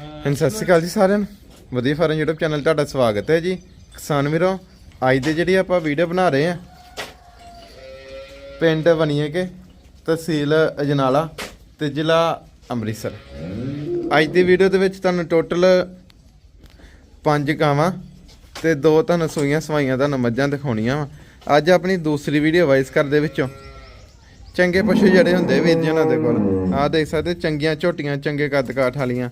ਹਾਂਜੀ, ਸਤਿ ਸ਼੍ਰੀ ਅਕਾਲ ਜੀ ਸਾਰਿਆਂ ਨੂੰ। ਵਧੀਆ ਫਾਰਮ YouTube ਚੈਨਲ ਤੁਹਾਡਾ ਸਵਾਗਤ ਹੈ ਜੀ। ਕਿਸਾਨ ਵੀਰੋ, ਅੱਜ ਦੇ ਜਿਹੜੀ ਆਪਾਂ ਵੀਡੀਓ ਬਣਾ ਰਹੇ ਆ ਪਿੰਡ ਬਣੀਏ ਕੇ ਤਹਿਸੀਲ ਅਜਨਾਲਾ ਤੇ ਜ਼ਿਲ੍ਹਾ ਅੰਮ੍ਰਿਤਸਰ। ਅੱਜ ਦੀ ਵੀਡੀਓ ਦੇ ਵਿੱਚ ਤੁਹਾਨੂੰ ਟੋਟਲ ਪੰਜ ਗਾਵਾਂ ਤੇ ਦੋ ਤੁਹਾਨੂੰ ਸੂਈਆਂ ਸਵਾਈਆਂ ਤੁਹਾਨੂੰ ਮੱਝਾਂ ਦਿਖਾਉਣੀਆਂ ਵਾ। ਅੱਜ ਆਪਣੀ ਦੂਸਰੀ ਵੀਡੀਓ ਵਾਈਸ ਕਰ ਦੇ ਵਿੱਚੋਂ। ਚੰਗੇ ਪਸ਼ੂ ਜਿਹੜੇ ਹੁੰਦੇ ਵੀਰ ਜੀ ਉਹਨਾਂ ਦੇ ਕੋਲ। ਆਹ ਦੇਖ ਸਕਦੇ ਚੰਗੀਆਂ ਝੋਟੀਆਂ, ਚੰਗੇ ਕੱਦ ਕਾਠ ਵਾਲੀਆਂ।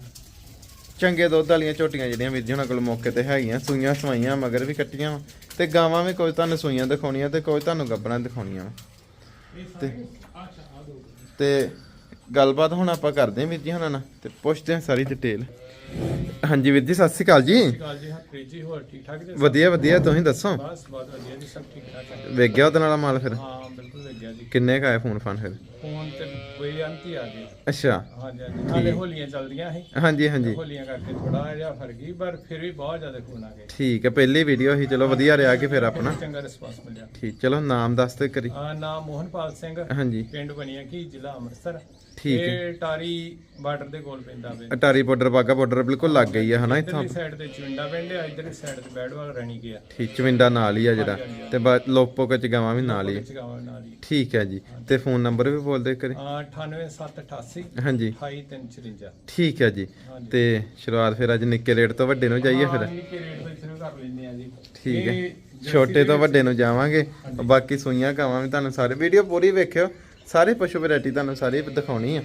ਚੰਗੇ ਦੁੱਧ ਵਾਲੀਆਂ ਝੋਟੀਆਂ ਜਿਹੜੀਆਂ ਵੀਰ ਜੀ ਉਹਨਾਂ ਕੋਲ ਮੌਕੇ ਤੇ ਹੈਗੀਆਂ ਸੂਈਆਂ ਸਵਾਈਆਂ ਮਗਰ ਵੀ ਕੱਟੀਆਂ। ਤੇ ਗਾਵਾਂ ਵੀ ਕੋਈ ਤੁਹਾਨੂੰ ਸੂਈਆਂ ਦਿਖਾਉਣੀਆਂ ਤੇ ਕੋਈ ਤੁਹਾਨੂੰ ਗੱਬਣਾ ਦਿਖਾਉਣੀਆਂ। ਤੇ ਤੇ ਗੱਲਬਾਤ ਹੁਣ ਆਪਾਂ ਕਰਦੇ ਹਾਂ ਵੀਰ ਜੀ ਉਹਨਾਂ ਨਾਲ ਤੇ ਪੁੱਛਦੇ ਹਾਂ ਸਾਰੀ ਡਿਟੇਲ ਹਾਂਜੀ ਵੀਰ ਜੀ ਸਤਿ ਸ਼੍ਰੀ ਅਕਾਲ ਜੀ। ਕਾਲ ਜੀ ਹਰਪ੍ਰੀਤ ਜੀ ਹੋਰ ਠੀਕ ਠਾਕ ਜੀ? ਵਧੀਆ ਵਧੀਆ ਤੁਸੀਂ ਦੱਸੋ? ਬਸ ਬਹੁਤ ਵਧੀਆ ਜੀ ਸਭ ਠੀਕ ਠਾਕ ਹੈ ਵੇਖ ਗਿਆ ਉਹਦੇ ਨਾਲ ਮਾਲ ਫਿਰ? ਹਾਂ ਬਿਲਕੁਲ ਲੱਗਿਆ ਜੀ। ਕਿੰਨੇ ਕਾਏ ਫੋਨ ਫਾਨ ਫਿਰ? ਫੋਨ ਤੇ ਕੋਈ ਅੰਤ ਹੀ ਆ ਗਈ। ਅੱਛਾ। ਹਾਂਜੀ ਹਾਂਜੀ। ਹਾਲੇ ਹੋਲੀਆਂ ਚੱਲਦੀਆਂ ਸੀ। ਹਾਂਜੀ ਹਾਂਜੀ। ਹੋਲੀਆਂ ਕਰਕੇ ਥੋੜਾ ਜਿਹਾ ਫ਼ਰਕ ਗਈ ਪਰ ਫਿਰ ਵੀ ਬਹੁਤ ਜ਼ਿਆਦਾ ਫੋਨ ਆ ਗਏ ਠੀਕ ਹੈ ਪਹਿਲੀ ਵੀਡੀਓ ਸੀ। ਚਲੋ ਵਧੀਆ ਰਿਹਾ ਕਿ ਫਿਰ ਆਪਣਾ। ਚੰਗਾ ਰਿਸਪਾਂਸ ਮਿਲਿਆ। ਠੀਕ ਚਲੋ ਨਾਮ ਦੱਸ ਤੇ ਕਰੀ ਆ ਨਾਮ ਮੋਹਨਪਾਲ ਸਿੰਘ। ਹਾਂਜੀ। ਪਿੰਡ ਬਣਿਆ ਕੀ? ਜ਼ਿਲ੍ਹਾ ਅੰਮ੍ਰਿਤਸਰ। ਠੀਕ ਹੈ। ਇਹ ਟਾਰੀ ਬਾਰਡਰ ਦੇ ਕੋਲ ਪੈਂਦਾ ਵੇ। ਅਟਾਰੀ ਬਾਰਡਰ ਬਾਗਾ ਬਾਰਡਰ ਬਿਲਕੁਲ ਲੱਗ ਗਈ ਹਨਾ ਇੱਥੋਂ। ਇਧਰਲੀ ਸਾਈਡ ਤੇ ਚੁੰਡਾ ਪਿੰਡ ਹੈ ਇਧਰਲੀ ਸਾਈਡ ਤੇ ਬੈੜਵਾਲ ਰਣੀ ਗਿਆ ਠੀਕ ਚਵਿੰਡਾ ਨਾਲ ਹੀ ਆ ਜਿਹੜਾ। ਤੇ ਬਾ- ਲੋਕਪੋ ਚ ਗਾਵਾਂ ਵੀ ਨਾਲ ਹੀ ਠੀਕ ਹੈ ਜੀ। ਤੇ ਫੋਨ ਨੰਬਰ ਵੀ ਬੋਲ ਦੇ ਕਰੀ 98788 ਹਾਂਜੀ। 28354 ਠੀਕ ਹੈ ਜੀ। ਤੇ ਸ਼ੁਰੂਆਤ ਫਿਰ ਅੱਜ ਨਿੱਕੇ ਰੇਟ ਤੋਂ ਵੱਡੇ ਨੂੰ ਜਾਈਏ ਫਿਰ। ਹਾਂ, ਨਿੱਕੇ ਰੇਟ ਤੋਂ ਸ਼ੁਰੂ ਕਰ ਲੈਂਦੇ ਆ ਜੀ। ਠੀਕ ਹੈ। ਛੋਟੇ ਤੋਂ ਦੇ ਵੱਡੇ ਨੂੰ ਜਾਵਾਂਗੇ। ਬਾਕੀ ਸੂਈਆਂ ਗਾਵਾਂ ਵੀ ਤੁਹਾਨੂੰ ਸਾਰੇ ਵੀਡੀਓ ਪੂਰੀ ਵੇਖਿਓ। ਸਾਰੇ ਪਸ਼ੂ ਵੈਰਾਈਟੀ ਤੁਹਾਨੂੰ ਸਾਰੀ ਦਿਖਾਉਣੀ ਆ।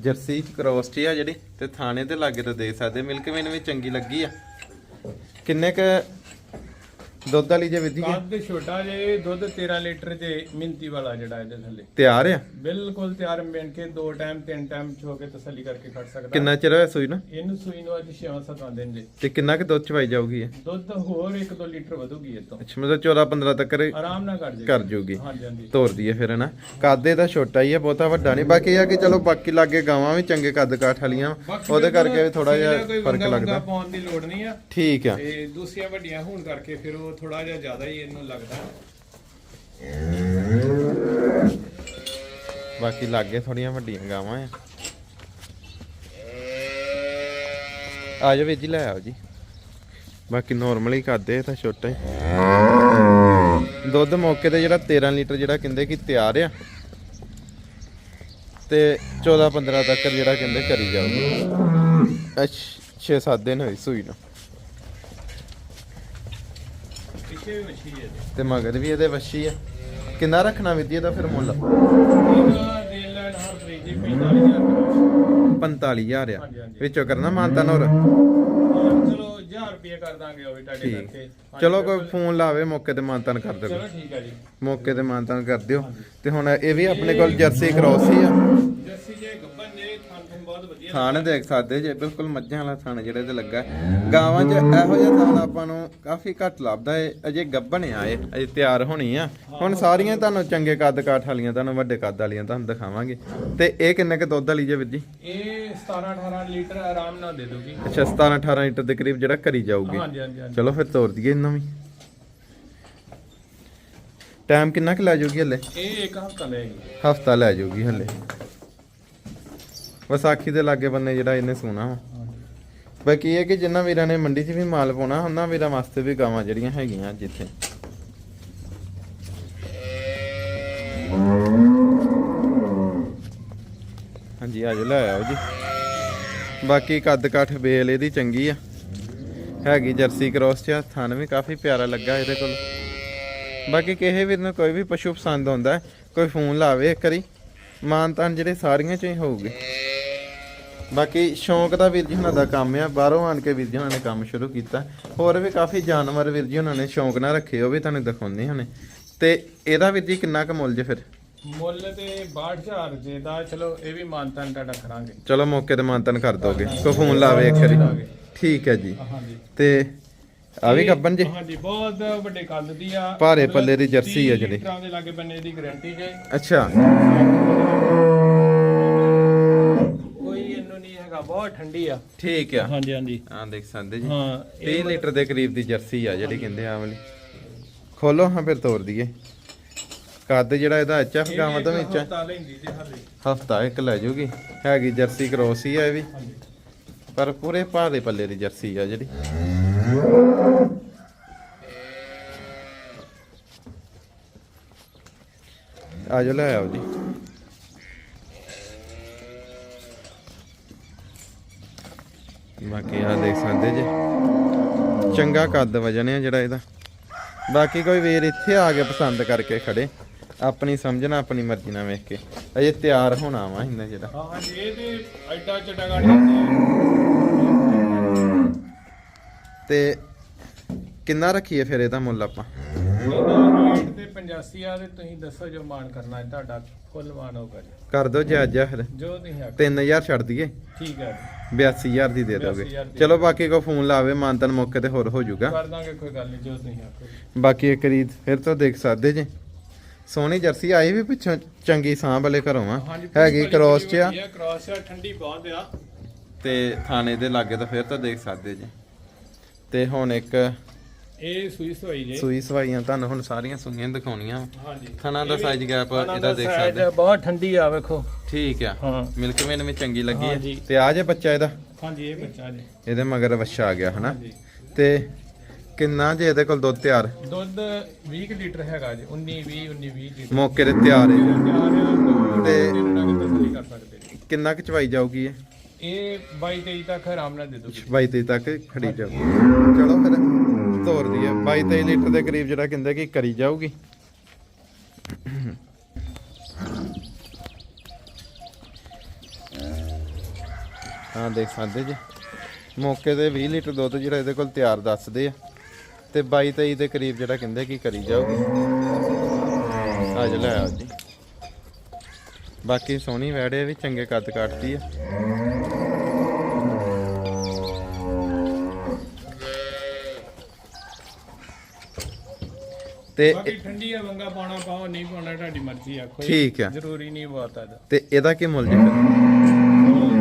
ਜਰਸੀ ਕ੍ਰੋਸਟੀ ਆ ਜਿਹੜੀ ਤੇ ਥਾਣੇ ਤੇ ਲਾਗੇ ਤਾਂ ਦੇਖ ਸਕਦੇ। ਮਿਲਕ ਵੀ ਚੰਗੀ ਲੱਗੀ ਆ। ਕਿੰਨੇ ਕ ਦੁੱਧ ਵਾਲੀ ਜੇ ਵਿਧੀ ਕੱਦ ਛੋਟਾ ਜੇ ਦੁੱਧ 13 ਲੀਟਰ ਜੇ ਮਿੰਤੀ ਵਾਲਾ ਜਿਹੜਾ ਇਹਦੇ ਥੱਲੇ। ਤਿਆਰ ਆ? ਬਿਲਕੁਲ ਤਿਆਰ ਮਿਣ ਕੇ ਦੋ ਟਾਈਮ ਤਿੰਨ ਟਾਈਮ ਚੋ ਕੇ ਤਸੱਲੀ ਕਰਕੇ ਖੜ ਸਕਦਾ। ਕਿੰਨਾ ਚਿਰ ਹੋਇਆ ਸੂਈ ਨਾ? ਇਹਨੂੰ ਸੂਈ ਨੂੰ ਅੱਜ 6-7 ਦਿਨ ਜੇ। ਤੇ ਕਿੰਨਾ ਕ ਦੁੱਧ ਚਵਾਈ ਜਾਊਗੀ ਇਹ? ਦੁੱਧ ਹੋਰ 1-2 ਲੀਟਰ ਵਧੂਗੀ ਇਹ ਤੋਂ। ਅੱਛਾ ਮਤਲਬ 14 15 ਤੱਕ ਆਰਾਮ ਨਾਲ ਕਰ ਜੇ ਕਰ ਜੂਗੀ ਹਾਂਜੀ ਹਾਂਜੀ। ਤੋਰ ਦਈਏ ਫਿਰ ਹਨਾ ਕਾਦੇ ਦਾ ਛੋਟਾ ਹੀ ਆ ਬਹੁਤਾ ਵੱਡਾ ਨਹੀਂ। ਬਾਕੀ ਇਹ ਆ ਕਿ ਚਲੋ ਬਾਕੀ ਲਾਗੇ ਗਾਵਾਂ ਵੀ ਚੰਗੇ ਕੱਦ ਕਾਠ ਵਾਲੀਆਂ। ਉਹਦੇ ਕਰਕੇ ਵੀ ਥੋੜਾ ਜਿਹਾ ਫ਼ਰਕ ਲੱਗਦਾ। ਵੰਗਾ ਪਾਉਣ ਦੀ ਲੋੜ ਨਹੀਂ ਆ। ਠੀਕ ਆ। ਤੇ ਦੂਸਰੀਆਂ ਵੱਡੀਆਂ ਹੋਣ ਕਰਕੇ ਫਿਰ ਉਹ ਥੋੜਾ ਜਿਹਾ ਜ਼ਿਆਦਾ ਹੀ ਇਹਨੂੰ ਲੱਗਦਾ। ਬਾਕੀ ਲਾਗੇ ਥੋੜੀਆਂ ਵੱਡੀਆਂ ਗਾਵਾਂ ਆ। ਆ ਜਾ ਵੀਰ ਜੀ, ਲੈ ਆਓ ਜੀ। ਬਾਕੀ ਨਾਰਮਲੀ ਕਰਦੇ ਤਾਂ ਛੋਟਾ। ਹੀ ਦੁੱਧ ਮੌਕੇ ਤੇ ਜਿਹੜਾ 13 ਲੀਟਰ ਜਿਹੜਾ ਕਹਿੰਦੇ ਕਿ ਤਿਆਰ ਆ। ਤੇ 14 15 ਤੱਕ ਜਿਹੜਾ ਕਹਿੰਦੇ ਕਰੀ ਜਾਊਗਾ 6-7 ਦਿਨ ਹੋਈ ਸੂਈ ਨੂੰ। ਪਿੱਛੇ ਵੀ ਮੱਛੀ ਹੈ ਇਹਦੇ। ਤੇ ਮਗਰ ਵੀ ਇਹਦੇ ਵੱਛੀ ਆ। ਕਿੰਨਾ ਰੱਖਣਾ ਵਿਧੀ ਇਹਦਾ ਫਿਰ ਮੁੱਲ? ਇਹਦਾ ਦੇ ਲੈਣ ਹਰ ਤਰੀਕ ਦੀ 45000 ਰੁਪਏ। 45000 ਆ। ਹਾਂਜੀ, ਹਾਂਜੀ। ਵਿੱਚੋਂ ਕਰਨਾ ਮਾਨਤਾ ਨੌਰ? ਹਾਂ, ਚਲੋ 1000 ਰੁਪਏ ਕਰ ਦਾਂਗੇ ਉਹ ਵੀ ਤੁਹਾਡੇ ਠੀਕ। ਕਰਕੇ। ਚਲੋ ਕੋਈ। ਫੋਨ ਲਾਵੇ ਮੌਕੇ ਤੇ ਮਾਨਤਾਨ ਕਰ ਦਿਓ। ਚਲੋ ਠੀਕ ਹੈ ਜੀ। ਮੌਕੇ ਤੇ ਮਾਨਤਾਨ ਕਰ ਦਿਓ। ਤੇ ਹੁਣ ਇਹ ਵੀ ਆਪਣੇ ਕੋਲ ਜਰਸੀ ਕ੍ਰੋਸ ਹੀ ਆ। ਜੱਸੀ ਜੇ ਗੱਬਨ ਜੇ ਖਾਣ ਤੋਂ ਬਹੁਤ ਵਧੀਆ ਥਾਣ ਦੇਖ ਸਕਦੇ ਜੇ ਬਿਲਕੁਲ ਮੱਝਾਂ ਵਾਲਾ ਥਾਣ ਜਿਹੜੇ ਤੇ ਲੱਗਾ। ਗਾਵਾਂ 'ਚ ਇਹੋ ਜਿਹਾ ਥਾਣ ਆਪਾਂ ਨੂੰ ਕਾਫੀ ਘੱਟ ਲੱਭਦਾ ਏ ਅਜੇ ਗੱਭਣ ਆ ਅਜੇ ਤਿਆਰ ਹੋਣੀ ਆ। ਹੁਣ ਸਾਰੀਆਂ ਤੁਹਾਨੂੰ ਚੰਗੇ ਕੱਦ ਕਾਠ ਵਾਲੀਆਂ ਤੁਹਾਨੂੰ ਵੱਡੇ ਕੱਦ ਵਾਲੀਆਂ ਤੁਹਾਨੂੰ ਦਿਖਾਵਾਂਗੇ। ਤੇ ਇਹ ਕਿੰਨੇ ਕ ਦੁੱਧ ਵਾਲੀ ਜੇ ਵੀਰ ਜੀ? ਇਹ 17 18 ਲੀਟਰ ਆਰਾਮ ਨਾਲ ਦੇ ਦੋਗੀ ਅੱਛਾ 17 18 ਲੀਟਰ ਦੇ ਕਰੀਬ ਜਿਹੜਾ ਕਰੀ ਜਾਊਗੀ। ਹਾਂਜੀ ਹਾਂਜੀ ਹਾਂਜੀ। ਚਲੋ ਫਿਰ ਤੋਰ ਦਈਏ ਇਹਨਾਂ ਵੀ। ਟਾਈਮ ਕਿੰਨਾ ਕੁ ਲੈ ਜਾਊਗੀ ਹਲੇ? ਇਹ ਇੱਕ ਹਫ਼ਤਾ ਲੈਗੀ ਹਫਤਾ ਲੈ ਜਾਊਗੀ ਹਲੇ। ਵਿਸਾਖੀ ਦੇ ਲਾਗੇ ਬੰਨੇ ਜਿਹੜਾ ਇਹਨੇ ਸੋਨਾ ਵਾ। ਬਾਕੀ ਇਹ ਹੈ ਕਿ ਜਿੰਨਾ ਵੀਰਾਂ ਨੇ ਮੰਡੀ 'ਚ ਵੀ ਮਾਲ ਪਾਉਣਾ ਉਹਨਾਂ ਵੀਰਾਂ ਵਾਸਤੇ ਵੀ ਗਾਵਾਂ ਜਿਹੜੀਆਂ ਹੈਗੀਆਂ ਜਿੱਥੇ। ਹਾਂਜੀ ਆਜੋ ਲੈ ਆਓ ਜੀ। ਬਾਕੀ ਕੱਦ ਕਾਠ ਬੇਲ ਇਹਦੀ ਚੰਗੀ ਆ। ਹੈਗੀ ਜਰਸੀ ਕ੍ਰੋਸ ਚ ਆ, ਥਣ ਵੀ ਕਾਫੀ ਪਿਆਰਾ ਲੱਗਾ ਇਹਦੇ ਕੋਲ। ਬਾਕੀ ਕਿਸੇ ਵੀਰ ਨੂੰ ਕੋਈ ਵੀ ਪਸ਼ੂ ਪਸੰਦ ਆਉਂਦਾ ਕੋਈ ਫੋਨ ਲਾਵੇ ਇੱਕ ਵਾਰੀ ਮਾਨ ਤਾਨ ਜਿਹੜੇ ਸਾਰੀਆਂ ਚ ਹੀ ਹੋਊਗੇ। ਬਾਕੀ ਸ਼ੌਂਕ ਦਾ ਵੀਰ ਜੀ ਹੁਣਾਂ ਦਾ ਕੰਮ ਆ ਬਾਹਰੋਂ ਆਣ ਕੇ ਵੀਰ ਜੀ ਹੁਣਾਂ ਨੇ ਕੰਮ ਸ਼ੁਰੂ ਕੀਤਾ। ਹੋਰ ਵੀ ਕਾਫੀ ਜਾਨਵਰ ਵੀਰ ਜੀ ਹੁਣਾਂ ਨੇ ਸ਼ੌਂਕ ਨਾਲ ਰੱਖੇ ਉਹ ਵੀ ਤੁਹਾਨੂੰ ਦਿਖਾਉਂਦੇ ਹੁਣੇ। ਤੇ ਇਹਦਾ ਵੀਰ ਜੀ ਕਿੰਨਾ ਕੁ ਮੁੱਲ ਜੇ ਫਿਰ? ਮੁੱਲ ਤੇ 62000 ਜੇ ਦਾ ਚਲੋ ਇਹ ਵੀ ਮਾਨਤਾਨ ਤੁਹਾਡਾ ਕਰਾਂਗੇ। ਚਲੋ ਮੌਕੇ ਤੇ ਮਾਨਤਨ ਕਰ ਦੋਗੇ ਕੋਈ ਫੋਨ ਲਾਵੇ ਇੱਕ ਵਾਰੀ। ਠੀਕ ਹੈ ਜੀ। ਤੇ ਆ ਵੀ ਗੱਬਨ ਜੀ? ਹਾਂਜੀ ਬਹੁਤ ਵੱਡੇ ਕੱਦ ਦੀ ਆ। ਭਾਰੇ ਪੱਲੇ ਦੀ ਜਰਸੀ ਆ ਜਿਹੜੀ। ਲੀਟਰਾਂ ਦੇ ਲਾਗੇ ਬੰਨੇ ਦੀ ਗਾਰੰਟੀ ਜੇ। ਅੱਛਾ। ਬਹੁਤ ਠੰਡੀ ਆ। ਠੀਕ ਆ। ਹਾਂਜੀ ਹਾਂਜੀ। ਆ ਦੇਖ ਸਕਦੇ ਜੀ। ਹਾਂ 30 ਲੀਟਰ ਦੇ ਕਰੀਬ ਦੀ ਜਰਸੀ ਆ ਜਿਹੜੀ ਕਹਿੰਦੇ ਆ ਵਾਲੀ। ਖੋਲੋ ਹਾਂ ਫਿਰ ਤੋੜ ਦਈਏ। ਕੱਦ ਜਿਹੜਾ ਇਹਦਾ ਐਚਐਫ ਗਾਵਾਂ ਤੋਂ ਵਿੱਚ ਹਫਤਾ ਲੈਂਦੀ ਜੇ ਹਾਲੇ। ਹਫਤਾ ਇੱਕ ਲੈ ਜੂਗੀ। ਹੈਗੀ ਜਰਸੀ ਕ੍ਰੋਸ ਹੀ ਆ ਇਹ ਵੀ। ਪਰ ਪੂਰੇ ਭਾਰੇ ਪੱਲੇ ਦੀ ਜਰਸੀ ਆ ਜਿਹੜੀ। ਆ ਜਾ ਲੈ ਆਓ ਜੀ। ਬਾਕੀ ਆ ਦੇਖ ਸਕਦੇ ਜੀ। ਚੰਗਾ ਕੱਦ ਵਜਨ ਆ ਜਿਹੜਾ ਇਹਦਾ। ਬਾਕੀ ਕੋਈ ਵੀਰ ਇੱਥੇ ਆ ਕੇ ਪਸੰਦ ਕਰਕੇ ਖੜੇ। ਆਪਣੀ ਸਮਝਣਾ ਆਪਣੀ ਮਰਜ਼ੀ ਨਾਲ ਵੇਖ ਕੇ। ਅਜੇ ਤਿਆਰ ਹੋਣਾ ਵਾ ਇਹਨਾਂ ਜਿਹੜਾ। ਹਾਂ ਹਾਂਜੀ ਇਹ ਤੇ ਐਡਾ ਚੱਡਾ ਗਾੜੀ ਜਾਂਦੀ ਤੇ ਕਿੰਨਾ ਰੱਖੀਏ ਫਿਰ ਇਹਦਾ ਮੁੱਲ ਆਪਾਂ? ਰੇਟ ਤੇ 85 ਆ ਤੇ ਤੁਸੀਂ ਦੱਸੋ ਜੋ ਮਾਨ ਕਰਨਾ ਹੈ ਤੁਹਾਡਾ ਫੁੱਲ ਮਾਨ ਹੋਗਾ ਜੀ ਕਰ ਦੋ ਫਿਰ। ਜੋ ਤੁਸੀਂ ਆਖੋ। 3000 ਛੱਡ ਦਈਏ। ਠੀਕ ਹੈ 82000 ਦੀ ਦੇ ਦੋਗੇ। 82,000 ਦੀ। ਚਲੋ ਬਾਕੀ ਕੋ ਫੋਨ ਲਾਵੇ ਮਾਨਤਨ ਮੌਕੇ ਤੇ ਹੋਰ ਹੋ ਜਾਊਗਾ। ਕਰ ਦਾਂਗੇ ਕੋਈ ਗੱਲ ਨਹੀਂ ਜੋ ਤੁਸੀਂ ਆਖੋ। ਬਾਕੀ ਇੱਕ ਰੀਤ ਫਿਰ ਤੋਂ ਦੇਖ ਸਕਦੇ ਜੇ। ਸੋਹਣੀ ਜਰਸੀ ਆਈ ਵੀ ਪਿੱਛੋਂ ਚੰਗੀ ਸਾਂਭ ਵਾਲੇ ਘਰੋਂ ਆ। ਹੈਗੀ ਕ੍ਰੋਸ ਚ ਆ ਕ੍ਰੋਸ ਆ ਠੰਡੀ ਬਹੁਤ ਆ। ਤੇ ਥਾਣੇ ਦੇ ਲਾਗੇ ਤਾਂ ਫਿਰ ਤਾਂ ਦੇਖ ਸਕਦੇ ਜੇ। ਤੇ ਹੁਣ ਇੱਕ ਇਹ ਸੂਈ ਸਵਾਈ ਜੇ। ਸੂਈ ਸਵਾਈਆਂ ਤੁਹਾਨੂੰ ਹੁਣ ਸਾਰੀਆਂ ਸੂਈਆਂ ਦਿਖਾਉਣੀਆਂ। ਹਾਂਜੀ। ਥਣਾ ਦਾ ਸਾਈਜ਼ ਗੈਪ ਇਹਦਾ ਦਾ ਦੇਖ ਸਕਦੇ। ਬਹੁਤ ਠੰਡੀ ਆ ਵੇਖੋ। ਠੀਕ ਆ। ਹਾਂ। ਮਿਲਕ ਮੇਨ ਵੀ ਚੰਗੀ ਲੱਗੀ ਹੈ। ਤੇ ਆ ਜੇ ਬੱਚਾ ਇਹਦਾ? ਹਾਂਜੀ ਇਹ ਬੱਚਾ ਜੀ। ਇਹਦੇ ਮਗਰ ਵੱਛਾ ਆ ਗਿਆ ਹਨਾ? ਤੇ ਕਿੰਨਾ ਜੇ ਇਹਦੇ ਕੋਲ ਦੁੱਧ ਤਿਆਰ? ਦੁੱਧ 20 ਕੁ ਲੀਟਰ ਹੈਗਾ ਜੀ 19 20 19 20 ਲੀਟਰ। ਮੌਕੇ ਤੇ ਤਿਆਰ ਹੈ। ਤੇ- ਕਿੰਨਾ ਕੁ ਚਵਾਈ ਜਾਊਗੀ ਇਹ? ਇਹ 22 23 ਤੱਕ ਆਰਾਮ ਨਾਲ ਦੇ ਦੋਗੇ 22 ਤੇਈ ਤੱਕ ਖੜੀ ਜਾਊ ਚਲੋ ਫਿਰ। ਤੋਰ ਦਈਏ 22 23 ਲੀਟਰ ਦੇ ਕਰੀਬ ਜਿਹੜਾ ਕਹਿੰਦੇ ਕਿ ਕਰੀ ਜਾਊਗੀ। ਹਾਂ ਦੇਖ ਸਕਦੇ ਜੀ। ਮੌਕੇ ਤੇ 20 ਲੀਟਰ ਦੁੱਧ ਜਿਹੜਾ ਇਹਦੇ ਕੋਲ ਤਿਆਰ ਦੱਸਦੇ ਆ। ਤੇ 22 23 ਦੇ ਕਰੀਬ ਜਿਹੜਾ ਕਹਿੰਦੇ ਕਿ ਕਰੀ ਜਾਊਗੀ। ਅੱਜ ਲੈ ਆਓ ਜੀ। ਬਾਕੀ ਸੋਹਣੀ ਵੈੜੇ ਵੀ ਚੰਗੇ ਕੱਦ ਕੱਟਦੀ ਆ। ਤੇ ਬਾਕੀ ਠੰਡੀ ਆ ਵੰਗਾ ਪਾਉਣਾ ਪਾਓ ਨਹੀਂ ਪਾਉਣਾ ਤੁਹਾਡੀ ਮਰਜ਼ੀ ਆਖੋ ਜੀ। ਠੀਕ ਆ। ਜ਼ਰੂਰੀ ਨਹੀਂ ਬਹੁਤ ਆਦਾ ਤੇ ਇਹਦਾ ਕੀ ਮੁੱਲ ਜੀ ਫਿਰ?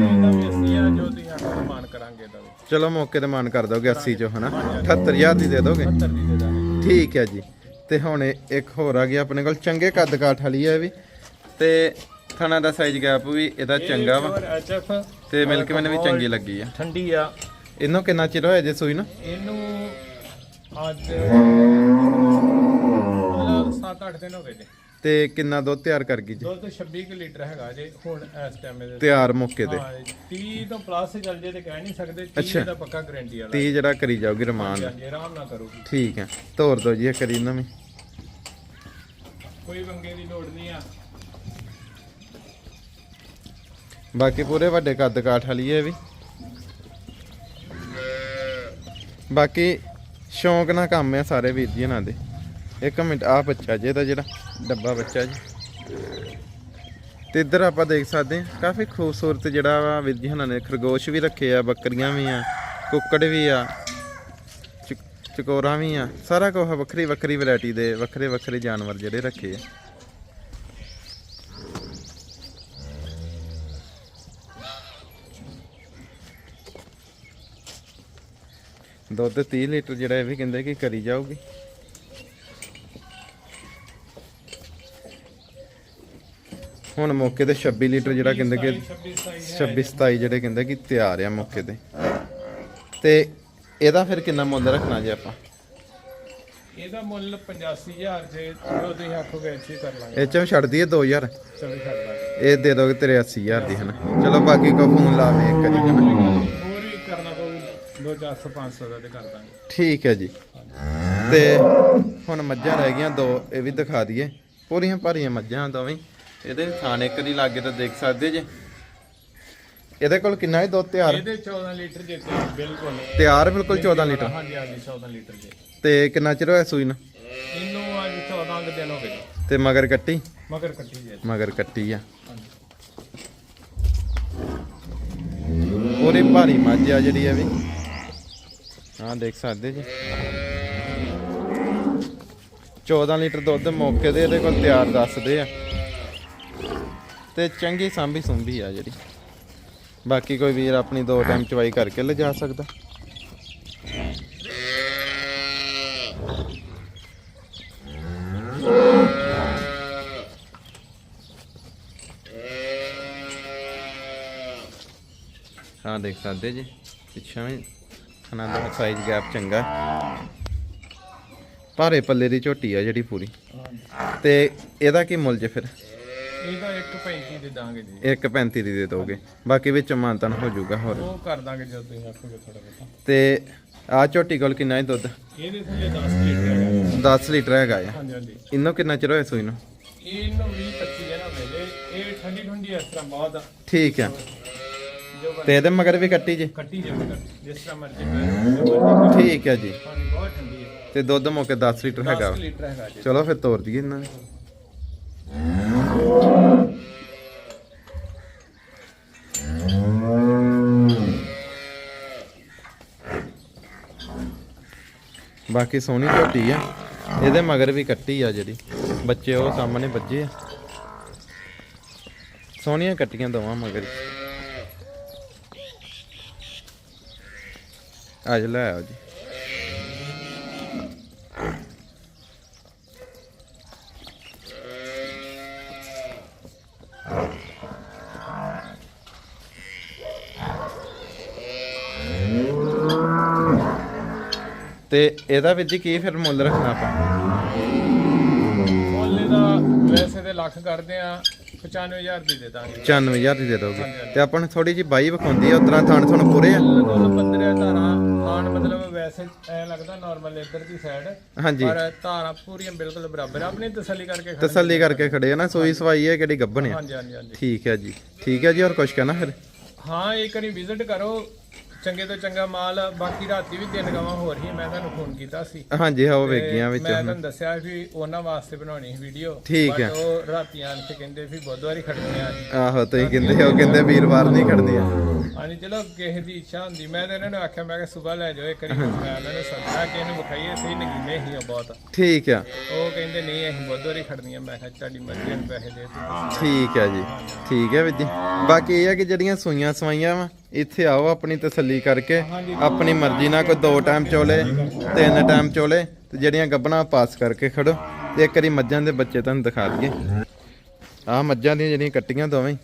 ਇਹਦਾ ਵੀ ਅਸੀਂ ਆ ਜੋ ਤੁਸੀਂ ਆਖੋ ਮਾਨ ਕਰਾਂਗੇ ਇਹਦਾ ਵੀ। ਚਲੋ ਮੌਕੇ ਤੇ ਮਾਨ ਕਰ ਦੋਗੇ 80 ਚੋਂ ਹਨਾ? 78000 ਦੀ ਦੇ ਦੋਗੇ? 70 ਦੀ ਦੇ ਦਾਂਗੇ। ਠੀਕ ਹੈ ਜੀ। ਤੇ ਹੁਣ ਇਹ ਇੱਕ ਹੋਰ ਆ ਗਿਆ ਆਪਣੇ ਕੋਲ ਚੰਗੇ ਕੱਦ ਕਾਠ ਵਾਲੀ ਹੈ ਇਹ ਵੀ। ਤੇ ਥਣਾ ਦਾ ਸਾਈਜ਼ ਗੈਪ ਵੀ ਇਹਦਾ ਚੰਗਾ ਵਾ। ਐਚਐਫ ਤੇ ਮਿਲਕ ਮੈਨ ਵੀ ਚੰਗੀ ਲੱਗੀ ਆ। ਠੰਡੀ ਆ। ਇਹਨੂੰ ਕਿੰਨਾ ਚਿਰ ਹੋਇਆ ਜੇ ਸੂਈ ਨੂੰ? ਇਹਨੂੰ ਅੱਜ 7-8 ਦਿਨ ਹੋ ਗਏ ਜੀ। ਤੇ ਕਿੰਨਾ ਦੁੱਧ ਤਿਆਰ ਕਰ ਗਈ ਜੀ? ਦੁੱਧ 26 ਕੁ ਲੀਟਰ ਹੈਗਾ ਜੇ ਹੁਣ ਇਸ ਟਾਈਮ ਇਹਦੇ ਤਿਆਰ ਮੌਕੇ ਤੇ। ਹਾਂ 30 ਤੋਂ ਪਲੱਸ ਚੱਲ ਜੇ ਤੇ ਕਹਿ ਨਹੀਂ ਸਕਦੇ 30 ਅੱਛਾ। ਦਾ ਪੱਕਾ ਗਾਰੰਟੀ ਵਾਲਾ। 30 ਜਿਹੜਾ ਕਰੀ ਜਾਊਗੀ ਰਮਾਨ। ਹਾਂਜੀ ਆਰਾਮ ਨਾਲ ਕਰੂਗੀ। ਠੀਕ ਹੈ ਤੋਰ ਦੋ ਜੀ ਇਹ ਕਰੀ ਨਵੀਂ ਕੋਈ ਵੰਗੇ ਦੀ ਲੋੜ ਨਹੀਂ ਆ। ਬਾਕੀ ਪੂਰੇ ਵੱਡੇ ਕੱਦ ਕਾਠ ਵਾਲੀ ਹੈ ਇਹ ਵੀ। ਬਾਕੀ ਸ਼ੌਂਕ ਨਾਲ ਕੰਮ ਆ ਸਾਰੇ ਵੀਰ ਜੀ ਇਹਨਾਂ ਦੇ। ਇੱਕ ਮਿੰਟ ਆ ਬੱਚਾ ਜੇ ਇਹਦਾ ਜਿਹੜਾ ਡੱਬਾ ਬੱਚਾ ਜੀ। ਤੇ ਇੱਧਰ ਆਪਾਂ ਦੇਖ ਸਕਦੇ ਹਾਂ, ਕਾਫੀ ਖੂਬਸੂਰਤ ਜਿਹੜਾ ਵਾ ਵੀਰ ਜੀ ਇਹਨਾਂ ਨੇ ਖਰਗੋਸ਼ ਵੀ ਰੱਖੇ ਆ, ਬੱਕਰੀਆਂ ਵੀ ਆ, ਕੁੱਕੜ ਵੀ ਆ, ਚਕ- ਚਕੋਰਾਂ ਵੀ ਆ, ਸਾਰਾ ਕੁਝ ਵੱਖਰੀ ਵੱਖਰੀ ਵੈਰਾਈਟੀ ਦੇ ਵੱਖਰੇ ਵੱਖਰੇ ਜਾਨਵਰ ਜਿਹੜੇ ਰੱਖੇ ਆ। ਦੁੱਧ 30 ਲੀਟਰ ਜਿਹੜਾ ਇਹ ਵੀ ਕਹਿੰਦੇ ਕਿ ਕਰੀ ਜਾਊਗੀ। ਹੁਣ ਮੌਕੇ ਤੇ 26 ਲੀਟਰ ਜਿਹੜਾ ਕਹਿੰਦੇ ਕਿ 26 27 ਜਿਹੜੇ ਕਹਿੰਦੇ ਕਿ ਤਿਆਰ ਆ ਮੌਕੇ ਤੇ। ਤੇ ਇਹਦਾ ਫਿਰ ਕਿੰਨਾ ਮੁੱਲ ਰੱਖਣਾ ਜੀ ਆਪਾਂ? ਇਹਦਾ ਮੁੱਲ 85000 ਜੇ ਜੋ ਤੁਸੀਂ ਆਖੋਗੇ ਅੱਛੀ ਕਰ ਲਾਂਗੇ। ਇਹ ਚੋਂ ਛੱਡ ਦਈਏ 2000 ਚਲੋ ਛੱਡ ਦਾਂਗੇ ਇਹ ਦੇ ਦੋਗੇ ਤੇਰੇ 80000 ਦੀ ਹਨਾ? ਚਲੋ ਬਾਕੀ ਕੋ ਫੋਨ ਲਾਵੇ ਇੱਕ ਵਾਰੀ ਹਨਾ? ਹੋਰ ਵੀ ਕਰਨਾ ਪਊ 2 400 500 ਦਾ ਤੇ ਕਰ ਦਾਂਗੇ। ਠੀਕ ਹੈ ਜੀ। ਤੇ ਹੁਣ ਮੱਝਾਂ ਰਹਿ ਗਈਆਂ ਦੋ ਇਹ ਵੀ ਦਿਖਾ ਦਈਏ। ਪੂਰੀਆਂ ਭਾਰੀਆਂ ਮੱਝਾਂ ਦੋਵੇਂ। ਇਹਦੇ ਥਾਣ ਇੱਕ ਦੀ ਲਾਗੇ ਤਾਂ ਦੇਖ ਸਕਦੇ ਜੇ। ਇਹਦੇ ਕੋਲ ਕਿੰਨਾ ਹੈ ਦੁੱਧ ਤਿਆਰ? ਇਹਦੇ 14 ਲੀਟਰ ਜੇ ਤੇ ਬਿਲਕੁਲ। ਤਿਆਰ ਬਿਲਕੁਲ 14 ਲੀਟਰ? ਹਾਂਜੀ ਹਾਂਜੀ 14 ਲੀਟਰ ਜੇ। ਤੇ ਕਿੰਨਾ ਚਿਰ ਹੋਇਆ ਸੂਈ ਨੂੰ? ਇਹਨੂੰ ਅੱਜ 14 ਕੁ ਦਿਨ ਹੋ ਗਏ। ਤੇ ਮਗਰ ਕੱਟੀ? ਮਗਰ ਕੱਟੀ ਜੇ। ਮਗਰ ਕੱਟੀ ਆ। ਪੂਰੀ ਭਾਰੀ ਮੱਝ ਆ ਜਿਹੜੀ ਇਹ ਵੀ। ਹਾਂ ਦੇਖ ਸਕਦੇ ਜੀ। 14 ਲੀਟਰ ਦੁੱਧ ਮੌਕੇ ਦੇ ਇਹਦੇ ਕੋਲ ਤਿਆਰ ਦੱਸਦੇ ਆ। ਤੇ ਚੰਗੀ ਸਾਂਭੀ ਸੁੰਭੀ ਆ ਜਿਹੜੀ। ਬਾਕੀ ਕੋਈ ਵੀਰ ਆਪਣੀ ਦੋ ਟਾਈਮ ਚਵਾਈ ਕਰਕੇ ਲਿਜਾ ਸਕਦਾ। ਆਹ ਦੇਖ ਸਕਦੇ ਜੀ, ਪਿੱਛੇ ਵੀ ਖਾਣਾ ਦਾ ਸਾਈਜ਼ ਗੈਪ ਚੰਗਾ। ਭਾਰੇ ਪੱਲੇ ਦੀ ਝੋਟੀ ਆ ਜਿਹੜੀ ਪੂਰੀ। ਤੇ ਇਹਦਾ ਕੀ ਮੁੱਲ ਜੇ ਫਿਰ? ਇਹਦਾ 1.35 ਦੇ ਦਾਂਗੇ ਜੀ। 1.35 ਦੀ ਦੇ ਦੋਗੇ। ਬਾਕੀ ਵਿੱਚ ਮਾਨਤਨ ਹੋ ਜਾਊਗਾ ਹੋਰ। ਉਹ ਕਰ ਦਾਂਗੇ ਜਦੋਂ ਤੁਸੀਂ ਆਖੋਗੇ ਥੋੜਾ ਬਹੁਤਾ। ਤੇ ਆਹ ਝੋਟੀ ਕੋਲ ਕਿੰਨਾ ਹੈ ਦੁੱਧ? ਇਹਦੇ ਥੱਲੇ 10 ਲੀਟਰ ਹੈਗਾ 10 ਲੀਟਰ ਹੈਗਾ ਆ। ਹਾਂਜੀ ਹਾਂਜੀ। ਇਹਨੂੰ ਕਿੰਨਾ ਚਿਰ ਹੋਇਆ ਸੂਈ ਨੂੰ? ਇਹਨੂੰ 20 25 ਹੈ ਨਾ ਵੇਲੇ ਇਹ ਠੰਡੀ ਠੰਡੀ ਇਸ ਤਰ੍ਹਾਂ ਬਹੁਤ ਆ। ਠੀਕ ਆ। ਜੋ ਤੇ ਇਹਦੇ ਮਗਰ ਵੀ ਕੱਟੀ ਜੇ? ਕੱਟੀ ਜਾਵੇ ਜਿਸ ਤਰ੍ਹਾਂ ਮਰਜ਼ੀ ਜੋ ਠੀਕ ਹੈ ਜੀ। ਪਾਣੀ ਬਹੁਤ ਠੰਡੀ ਹੈ ਤੇ ਦੁੱਧ ਮੌਕੇ 10 ਲੀਟਰ ਹੈਗਾ 10 ਲੀਟਰ ਹੈਗਾ ਜੀ। ਚਲੋ ਫਿਰ ਤੋਰ ਦਈਏ ਇਹਨਾਂ ਨੂੰ। ਬਾਕੀ ਸੋਹਣੀ ਝੋਟੀ ਆ। ਇਹਦੇ ਮਗਰ ਵੀ ਕੱਟੀ ਆ ਜਿਹੜੀ। ਬੱਚੇ ਉਹ ਸਾਹਮਣੇ ਬੱਜੇ ਆ। ਸੋਹਣੀਆਂ ਕੱਟੀਆਂ ਦਵਾਂ ਮਗਰ ਹੀ। ਅੱਜ ਲੈ ਆਓ ਜੀ ਤੇ ਇਹਦਾ ਵੀਰ ਜੀ ਕੀ ਫਿਰ ਮੁੱਲ ਰੱਖਣਾ ਆਪਾਂ? ਮੁੱਲ ਦਾ ਵੈਸੇ ਤੇ ਲੱਖ ਕਰਦੇ ਆ 95000 ਦੀ ਦੇ ਦਾਂਗੇ। 94000 ਦੀ ਦੇ ਦੋਗੇ। ਤੇ ਆਪਾਂ ਨੂੰ ਥੋੜੀ ਜੀ ਬਾਈ ਵਿਖਾਉਂਦੀ ਆ ਉਤਰਾ ਥਾਣ ਥਣ ਪੂਰੇ ਆ? ਬੰਦਰਿਆ ਧਾਰਾਂ ਖਾਣ ਮਤਲਬ ਵੈਸੇ ਐ ਲੱਗਦਾ ਨਾਰਮਲ ਇੱਧਰ ਦੀ ਸਾਈਡ ਹਾਂਜੀ। ਪਰ ਧਾਰਾਂ ਪੂਰੀਆਂ ਬਿਲਕੁਲ ਬਰਾਬਰ। ਆਪਣੀ ਤਸੱਲੀ ਕਰਕੇ ਖੜੇ ਤਸੱਲੀ ਕਰਕੇ ਖੜੇ ਆ ਨਾ ਸੋਈ ਸਵਾਈ ਹੈ ਕਿਹੜੀ ਗੱਭਣ ਆ। ਹਾਂਜੀ ਹਾਂਜੀ ਹਾਂਜੀ। ਠੀਕ ਹੈ ਜੀ। ਠੀਕ ਹੈ ਜੀ ਹੋਰ ਕੁਝ ਕਹਿਣਾ ਫਿਰ? ਹਾਂ ਇੱਕ ਵਾਰੀ ਵਿਜ਼ਿਟ ਕਰੋ ਚੰਗੇ ਤੋਂ ਚੰਗਾ ਮਾਲ ਬਾਕੀ ਰਾਤੀ ਵੀ ਤਿੰਨ ਗਾਵਾਂ ਹੋ ਰਹੀ ਮੈਂ ਤੁਹਾਨੂੰ ਫੋਨ ਕੀਤਾ ਸੀ। ਹਾਂਜੀ ਹਾਂ ਉਹ ਤੇ ਵੇਗੀਆਂ ਵਿੱਚ ਮੈਂ ਤੁਹਾਨੂੰ ਦੱਸਿਆ ਵੀ ਉਹਨਾਂ ਵਾਸਤੇ ਬਣਾਉਣੀ ਸੀ ਵੀਡੀਓ ਠੀਕ ਹੈ। ਉਹ ਰਾਤੀ ਆਣ ਕੇ ਕਹਿੰਦੇ ਵੀ ਬੁੱਧਵਾਰੀ ਖੜਨੀਆਂ ਆਹੋ ਤੁਸੀਂ ਕਹਿੰਦੇ ਉਹ ਕਹਿੰਦੇ ਵੀਰਵਾਰ ਨਹੀਂ ਖੜਦੀਆਂ ਹਾਂਜੀ ਚਲੋ ਕਿਸੇ ਦੀ ਇੱਛਾ ਹੁੰਦੀ। ਮੈਂ ਤਾਂ ਇਹਨਾਂ ਨੂੰ ਆਖਿਆ ਮੈਂ ਕਿ ਸਵੇਰ ਲੈ ਜਾਓ ਇੱਕ ਵਾਰੀ। ਮੈਂ ਇਹਨਾਂ ਨੂੰ ਸੱਦਿਆ ਕਿ ਇਹਨੂੰ ਵਿਖਾਈਏ ਸਹੀ ਨਗੀਨੇ ਹੀ ਆ ਬਹੁਤ। ਠੀਕ ਆ। ਉਹ ਕਹਿੰਦੇ ਨਹੀਂ, ਅਸੀਂ ਬੁੱਧਵਾਰੀ ਖੜਨੀਆਂ ਮੈਂ ਕਿਹਾ, ਤੁਹਾਡੀ ਮਰਜ਼ੀ ਨੂੰ ਪੈਸੇ ਦੇ ਦਿਓ। ਠੀਕ ਹੈ ਜੀ, ਠੀਕ ਹੈ ਵੀਰ ਜੀ। ਬਾਕੀ ਇਹ ਆ ਕਿ ਜਿਹੜੀਆਂ ਸੂਈਆਂ ਸਵਾਈਆਂ ਵਾ, ਇੱਥੇ ਆਓ ਆਪਣੀ ਤਸੱਲੀ ਕਰਕੇ, ਆਪਣੀ ਮਰਜ਼ੀ ਨਾਲ ਕੋਈ ਦੋ ਟਾਈਮ ਚੋਲੇ, ਤਿੰਨ ਟਾਈਮ ਚੋਲੇ, ਤੇ ਜਿਹੜੀਆਂ ਗੱਬਣਾ ਪਾਸ ਕਰਕੇ ਖੜੋ, ਤੇ ਇੱਕ ਵਾਰੀ ਮੱਝਾਂ ਦੇ ਬੱਚੇ ਤੁਹਾਨੂੰ ਦਿਖਾ ਦਈਏ। ਆਹ ਮੱਝਾਂ ਦੀਆਂ ਜਿਹੜੀਆਂ ਕੱਟੀਆਂ ਦੋਵੇਂ।